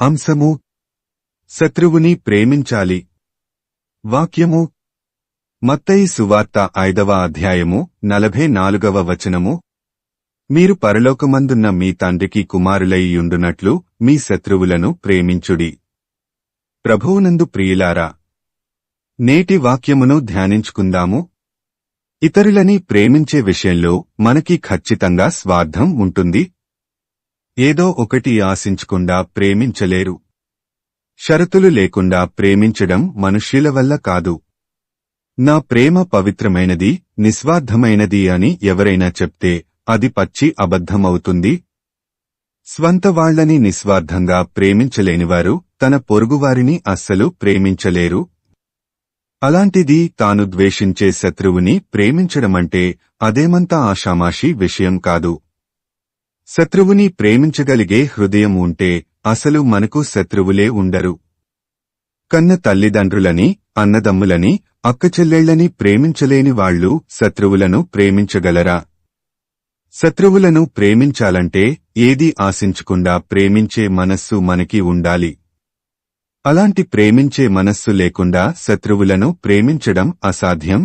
అంశము శత్రువుని ప్రేమించాలి. వాక్యము మత్తయి సువార్త ఐదవ అధ్యాయము నలభై నాలుగవ వచనము. మీరు పరలోకమందున్న మీ తండ్రికి కుమారులయ్యుండునట్లు మీ శత్రువులను ప్రేమించుడి. ప్రభువునందు ప్రియులారా నేటి వాక్యమును ధ్యానించుకుందాము. ఇతరులని ప్రేమించే విషయంలో మనకి ఖచ్చితంగా స్వార్థం ఉంటుంది. ఏదో ఒకటి ఆశించకుండా ప్రేమించలేరు. షరతులు లేకుండా ప్రేమించడం మనుష్యుల వల్ల కాదు. నా ప్రేమ పవిత్రమైనది నిస్వార్థమైనది అని ఎవరైనా చెప్తే అది పచ్చి అబద్ధమవుతుంది. స్వంత వాళ్ళని నిస్వార్థంగా ప్రేమించలేనివారు తన పొరుగువారిని అస్సలు ప్రేమించలేరు. అలాంటిది తాను ద్వేషించే శత్రువుని ప్రేమించడమంటే అదేమంత ఆషామాషి విషయం కాదు. శత్రువుని ప్రేమించగలిగే హృదయం ఉంటే అసలు మనకు శత్రువులే ఉండరు. కన్న తల్లిదండ్రులని అన్నదమ్ములని అక్కచెల్లెళ్ళని ప్రేమించలేని వాళ్ళు శత్రువులను ప్రేమించగలరా? శత్రువులను ప్రేమించాలంటే ఏది ఆశించకుండా ప్రేమించే మనస్సు మనకి ఉండాలి. అలాంటి ప్రేమించే మనస్సు లేకుండా శత్రువులను ప్రేమించడం అసాధ్యం.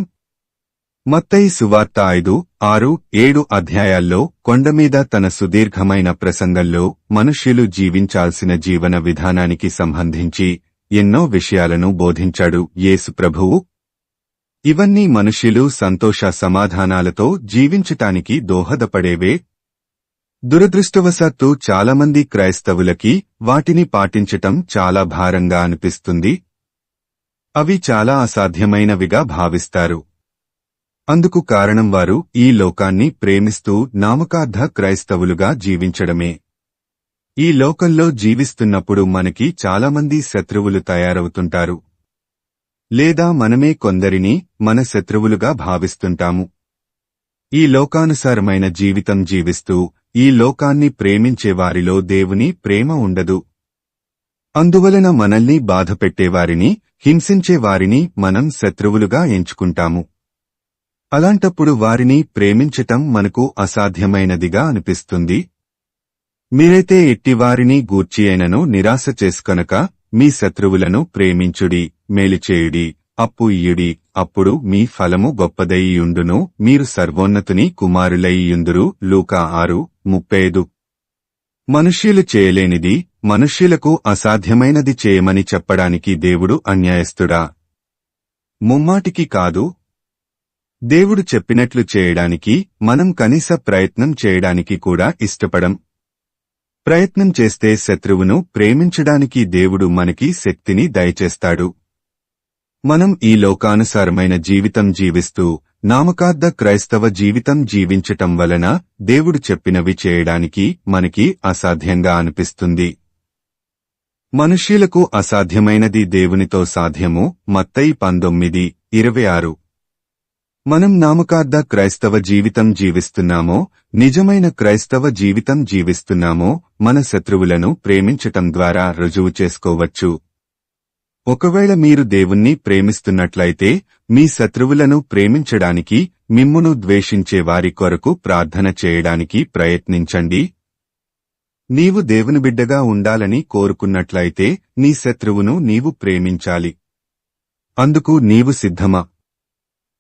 మత్తయి సువార్త ఐదు ఆరు ఏడు అధ్యాయాల్లో కొండమీద తన సుదీర్ఘమైన ప్రసంగంలో మనుష్యులు జీవించాల్సిన జీవన విధానానికి సంబంధించి ఎన్నో విషయాలను బోధించాడు యేసు ప్రభువు. ఇవన్నీ మనుష్యులు సంతోష సమాధానాలతో జీవించటానికి దోహదపడేవే. దురదృష్టవశాత్తు చాలామంది క్రైస్తవులకి వాటిని పాటించటం చాలా భారంగా అనిపిస్తుంది. అవి చాలా అసాధ్యమైనవిగా భావిస్తారు. అందుకు కారణం వారు ఈ లోకాన్ని ప్రేమిస్తూ నామకార్థ క్రైస్తవులుగా జీవించడమే. ఈ లోకంలో జీవిస్తున్నప్పుడు మనకి చాలామంది శత్రువులు తయారవుతుంటారు. లేదా మనమే కొందరిని మన శత్రువులుగా భావిస్తుంటాము. ఈ లోకానుసారమైన జీవితం జీవిస్తూ ఈ లోకాన్ని ప్రేమించే వారిలో దేవుని ప్రేమ ఉండదు. అందువలన మనల్ని బాధపెట్టేవారిని హింసించే వారిని మనం శత్రువులుగా ఎంచుకుంటాము. అలాంటప్పుడు వారిని ప్రేమించటం మనకు అసాధ్యమైనదిగా అనిపిస్తుంది. మీరైతే ఎట్టివారిని గూర్చియైనను నిరాశ చేసుకొనక మీ శత్రువులను ప్రేమించుడి మేలుచేయుడి అప్పు ఇయుడి అప్పుడు మీ ఫలము గొప్పదయ్యుండును మీరు సర్వోన్నతుని కుమారులయ్యుందురు. లూకా ఆరు ముప్పైదు. మనుష్యులు చేయలేనిది మనుష్యులకు అసాధ్యమైనది చేయమని చెప్పడానికి దేవుడు అన్యాయస్తుడా? ముమ్మాటికి కాదు దేవుడు చెప్పినట్లు చేయడానికి మనం కనీస ప్రయత్నం చేయడానికి కూడా ఇష్టపడం. ప్రయత్నం చేస్తే శత్రువును ప్రేమించడానికి దేవుడు మనకి శక్తిని దయచేస్తాడు. మనం ఈ లోకానుసారమైన జీవితం జీవిస్తూ నామకార్థ క్రైస్తవ జీవితం జీవించటం వలన దేవుడు చెప్పినవి చేయడానికి మనకి అసాధ్యంగా అనిపిస్తుంది. మనుష్యులకు అసాధ్యమైనది దేవునితో సాధ్యము మత్తయి పంతొమ్మిది ఇరవై ఆరు. మనం నామకార్థ క్రైస్తవ జీవితం జీవిస్తున్నామో నిజమైన క్రైస్తవ జీవితం జీవిస్తున్నామో మన శత్రువులను ప్రేమించటం ద్వారా రుజువు చేసుకోవచ్చు. ఒకవేళ మీరు దేవుణ్ణి ప్రేమిస్తున్నట్లయితే మీ శత్రువులను ప్రేమించడానికి మిమ్మును ద్వేషించే వారి కొరకు ప్రార్థన చేయడానికి ప్రయత్నించండి. నీవు దేవుని బిడ్డగా ఉండాలని కోరుకున్నట్లయితే నీ శత్రువును నీవు ప్రేమించాలి. అందుకు నీవు సిద్ధమా?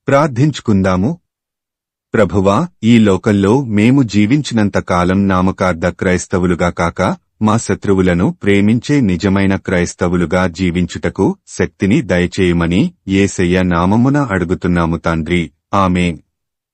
ప్రార్థించుకుందాము. ప్రభువా ఈ లోకంలో మేము జీవించినంత కాలం నామకార్థ క్రైస్తవులుగా కాక మా శత్రువులను ప్రేమించే నిజమైన క్రైస్తవులుగా జీవించుటకు శక్తిని దయచేయమని ఏసయ్య నామమున అడుగుతున్నాము తండ్రి. ఆమెన్.